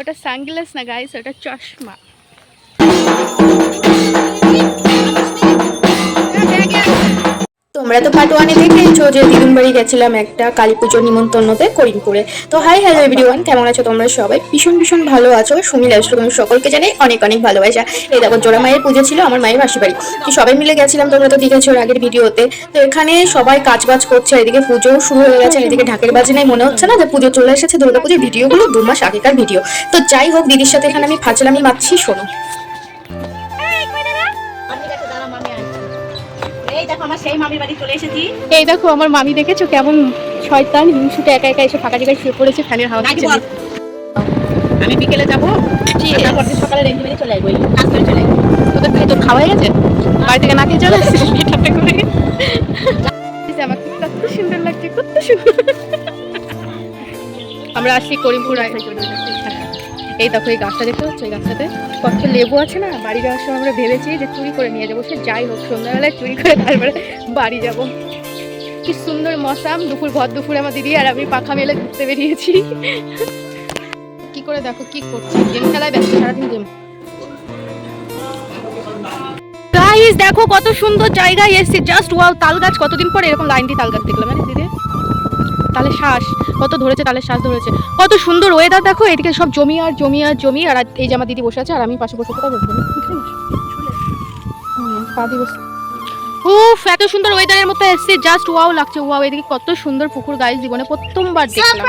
ওটা সানগ্লাস না গাইস ওটা চশমা। তোমরা তো পার্ট ওয়ানে দেখেছ যে দিদুন বাড়ি গেছিলাম একটা কালী পুজোর নিমন্ত্রণতে করিমপুরে। তো হাই হ্যালো এভরিওয়ান কেমন আছো তোমরা সবাই? ভীষণ ভীষণ ভালো আছো সুমি লাইফস্টাইল তুমি সকলকে জানাই অনেক অনেক ভালোবাসা। এই দেখো, জোড়া মায়ের পুজো ছিল, আমার মায়ের মাসি বাড়ি। তো সবাই মিলে গেছিলাম, তোমরা তো দেখেছ আগের ভিডিওতে। তো এখানে সবাই কাজ বাজ করছে, এদিকে পুজো শুরু হয়ে গেছে, এদিকে ঢাকের বাজে নাই, মনে হচ্ছে না যে পুজো চলে এসেছে দুর্গা পুজোর ভিডিওগুলো দু মাস আগেকার ভিডিও। তো যাই হোক, দিদির সাথে এখানে আমি ফাজলামি মারছি, শোনো। দেখো আমার সেই মামির বাড়ি চলে এসেছি। এই দেখো আমার মামি দেখেছ কেমন শয়তান হিংসুটে একা একা এসে ফাঁকা জায়গায় শুয়ে পড়েছে ফ্যানের হাওয়া। আমি বিকেলে যাব? সকালে রেঞ্জ মেরে চলে আসব কাজ চলে আসব। তোদের ভাই তোর খাওয়া গেছে? বাড়ি থেকে না খেয়ে চলে আসছিস ঠাট্টা করে আমাকে কত সুন্দর লাগছে কত সুন্দর। আমরা আসছি করিমপুর এই দেখো, এই গাছটা দেখতে পাচ্ছ? এই গাছটাতে কত লেবু আছে না? বাড়ি যাওয়ার সময় আমরা ভেবেছি যে চুরি করে নিয়ে যাব। সে যাই হোক, সন্ধ্যাবেলায় চুরি করে তারপরে বাড়ি যাব। কি সুন্দর মশাম। দুপুর, ভর দুপুরে আমার দিদি আর আমি পাখা মেলে ঘুরতে বেরিয়েছি। কি করে দেখো, কি করছে? গেম খেলায় ব্যস্ত, সারাদিন গেম। দেখো কত সুন্দর জায়গায় এসেছি। জাস্ট ওয়াও তাল গাছ। কতদিন পরে এরকম লাইনটি তাল গাছ দেখলাম দিদি? তালের শ্বাস, কত ধরেছে তালের শ্বাস ধরেছে। কত সুন্দর ওয়েদার দেখো, এদিকে সব জমি আর জমি আর জমি আর এই আমার দিদি বসে আছে, আর আমি পাশে বসে কোথাও বসবো উফ, এত সুন্দর ওয়েদারের মতো এসছে জাস্ট ওয়াও লাগছে ওয়াও এদিকে কত সুন্দর পুকুর গাইজ জীবনে প্রথমবার দেখলাম।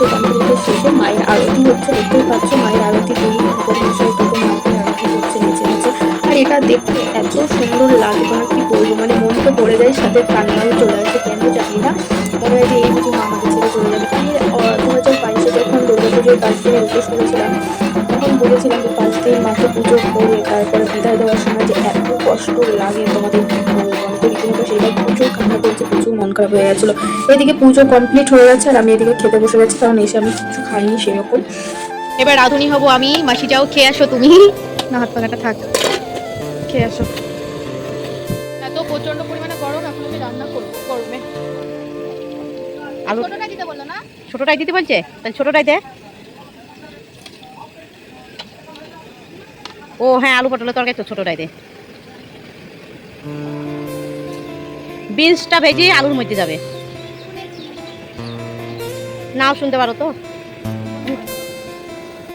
গেছে শেষে মায়ের আরতি হচ্ছে দেখতেই পাচ্ছ মায়ের আরতি দুই আরতি হচ্ছে নিচে নিচে আর এটা দেখতে এত সুন্দর লাগবে না কি বলব মানে মন তো পড়ে যায়, সাথে কান্নাও চলে আসে, কেন জানি না। মনে হয় যে এই মা আমাদের পুজোর পাঁচ উপোস করেছিলাম। তখন বলেছিলাম যে পাঁচ দিন মাকে পুজো করে তারপরে বিদায় দেওয়ার সময় যে এত কষ্ট লাগে তোমাদের কি বলব আমি তো রীতিমতো সেইবার প্রচুর কান্না করছে প্রচুর মন খারাপ হয়ে গেছিল। এদিকে পুজো কমপ্লিট হয়ে গেছে আর আমি এদিকে খেতে বসে গেছি কারণ এসে আমি কিছু খাইনি সেরকম। এবার রাধুনি হব আমি মাসি যাও খেয়ে আসো তুমি। না হাত পাখাটা থাক। খেয়ে আসো। এত প্রচণ্ড পরিমাণে গরম এখন আমি রান্না করব। গরমে আলু ছোটটা দিতে বলল না? ছোটটাই দিতে বলছে? তাহলে ছোটটাই দে ও হ্যাঁ আলু পটলের তরকারি তো ছোটটাই দে। বিনসটা ভেজে আলুর মধ্যে যাবে। নাও শুনতে পারো তো?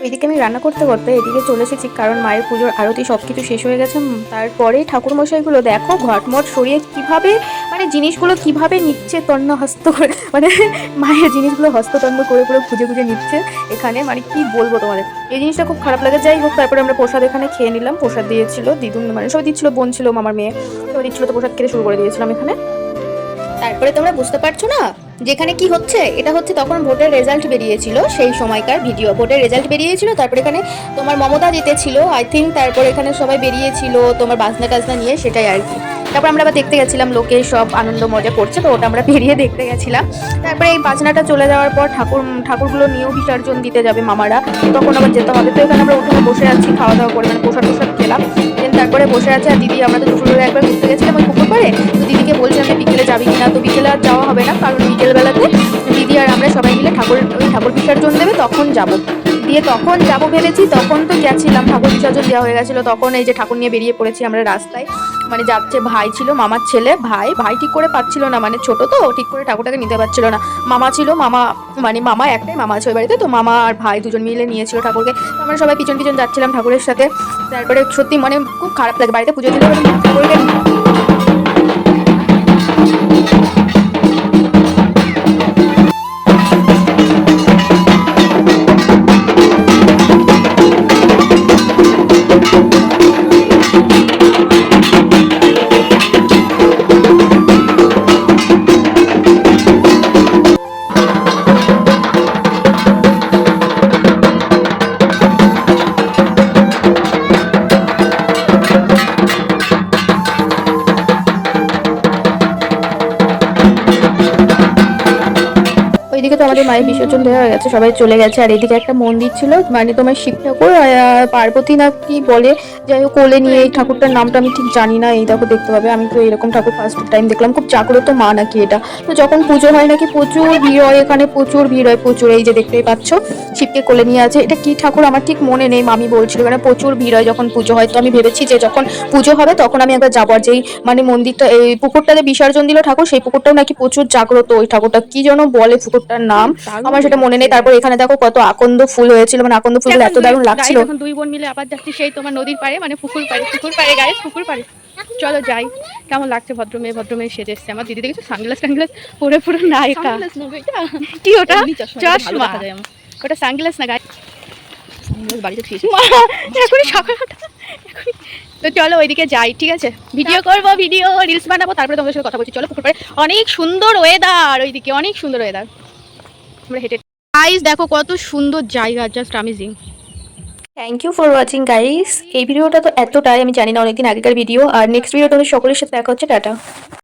এদিকে আমি রান্না করতে করতে এদিকে চলে এসেছি, কারণ মায়ের পুজোর আরতি সব কিছু শেষ হয়ে গেছে। তারপরে ঠাকুর মশাইগুলো দেখো ঘটমট সরিয়ে কীভাবে মানে জিনিসগুলো কীভাবে নিচ্ছে তন্ন হস্ত করে মানে মায়ের জিনিসগুলো হস্ততন্ন করে করে খুঁজে খুঁজে নিচ্ছে এখানে মানে কি বলব তোমাদের? এই জিনিসটা খুব খারাপ লাগে। যাই হোক, তারপরে আমরা প্রসাদ এখানে খেয়ে নিলাম। প্রসাদ দিয়েছিল দিদুন মানে সবাই দিচ্ছিল বোন ছিল, মামার মেয়ে। সবাই দিচ্ছিল তো প্রসাদ খেতে শুরু করে দিয়েছিলাম এখানে। তারপরে তোমরা বুঝতে পারছ না যেখানে কি হচ্ছে, এটা হচ্ছে তখন ভোটের রেজাল্ট বেরিয়েছিল, সেই সময়কার ভিডিও ভোটের রেজাল্ট বেরিয়েছিল, তারপরে এখানে তোমার মমতা জিতেছিল আই থিঙ্ক তারপর এখানে সবাই বেরিয়েছিল, তোমার বাজনা টাজনা নিয়ে সেটাই আর কি। তারপর আমরা আবার দেখতে গেছিলাম, লোকে সব আনন্দ মজা করছে, তো ওটা আমরা বেরিয়ে দেখতে গেছিলাম। তারপরে এই বাজনাটা চলে যাওয়ার পর ঠাকুর, ঠাকুরগুলো নিয়েও বিসর্জন দিতে যাবে মামারা, তখন আবার যেতে হবে। তো এখানে আমরা উঠে বসে আছি, খাওয়া দাওয়া করে মানে প্রসাদ প্রসাদ খেলাম। দেন তারপরে বসে আছে আর দিদি, আমরা তো দুপুরবেলা একবার বিকেলবেলাতে দিদি আর আমরা সবাই মিলে ঠাকুর, ওই ঠাকুর বিসর্জন দেবে, তখন যাব। দিয়ে তখন যাব ভেবেছি, তখন তো গেছিলাম, ঠাকুর বিসর্জন দেওয়া হয়ে গেছিল, তখন এই যে ঠাকুর নিয়ে বেরিয়ে পড়েছি আমরা রাস্তায়। মানে যাচ্ছে ভাই ছিল, মামার ছেলে, ভাই ভাই ঠিক করে পাচ্ছিল না মানে ছোট তো ঠিক করে ঠাকুরটাকে নিতে পারছিল না। মামা ছিল, মামা মানে মামা একটাই, মামা আছে ওই বাড়িতে, তো মামা আর ভাই দুজন মিলে নিয়েছিল ঠাকুরকে। আমরা সবাই পিছন পিছন যাচ্ছিলাম ঠাকুরের সাথে। তারপরে সত্যি মানে খুব খারাপ লাগে, বাড়িতে পুজো দিলে ঠাকুরকে ওইদিকে তো আমাদের মায়ের বিসর্জন দেওয়া হয়ে গেছে, সবাই চলে গেছে। আর এদিকে একটা মন্দির ছিল মানে তোমার শিব ঠাকুর পার্বতী না কি বলে, যাই হোক কোলে নিয়ে এই ঠাকুরটার নামটা আমি ঠিক জানি না, এই দেখো দেখতে পাবে। আমি তো এরকম ঠাকুর ফার্স্ট টাইম দেখলাম, খুব জাগ্রত মা নাকি এটা। তো যখন পুজো হয় নাকি প্রচুর ভিড় হয় এখানে, প্রচুর ভিড় হয়, প্রচুর, এই যে দেখতেই পাচ্ছ, শিবকে কোলে নিয়ে আছে। এটা কি ঠাকুর? আমার ঠিক মনে নেই, মামি বলছিল, এখানে প্রচুর ভিড় হয় যখন পুজো হয়। তো আমি ভেবেছি যে যখন পুজো হবে, তখন আমি একবার যাব। আর যেই মানে মন্দিরটা, এই পুকুরটাতে বিসর্জন দিল ঠাকুর, সেই পুকুরটাও নাকি প্রচুর জাগ্রত ওই ঠাকুরটা। কি যেন বলে পুকুরটার নাম। আমার সেটা মনে নেই। তারপর এখানে দেখো কত আকন্দ ফুল হয়েছিল। মানে আকন্দ ফুল এত দারুণ লাগছিল। এখন দুই বোন মিলে আবার যাচ্ছি সেই তোমার নদীর পাড়ে মানে পুকুর পাড়ে। পুকুর পাড়ে গায়ে পুকুর পাড়ে। চলো যাই। কেমন লাগছে ভদ্রমেয়ে? ভদ্রমেয়ে সেজে এসছে। আমার দিদি দেখেছ? সানগ্লাস টানগ্লাস পরে পুরো নায়িকা কি ওটা? চশমা ওটা সানগ্লাস না গায়ে বাড়িতে এখনই সকাল এখনই। তো চলো ওইদিকে যাই ঠিক আছে? ভিডিও করব ভিডিও রিলস বানাবো তারপরে তোমাদের সাথে কথা বলছি। চলো পুকুর পাড়ে। অনেক সুন্দর ওয়েদার ওইদিকে অনেক সুন্দর ওয়েদার আমরা হেঁটে গাইস দেখো কত সুন্দর জায়গা just amazing thank you for watching guys এই ভিডিওটা তো এতটাই, আমি জানি না অনেকদিন আগেকার ভিডিও আর নেক্সট ভিডিও তোমাদের সকলের সাথে দেখা হচ্ছে, টাটা।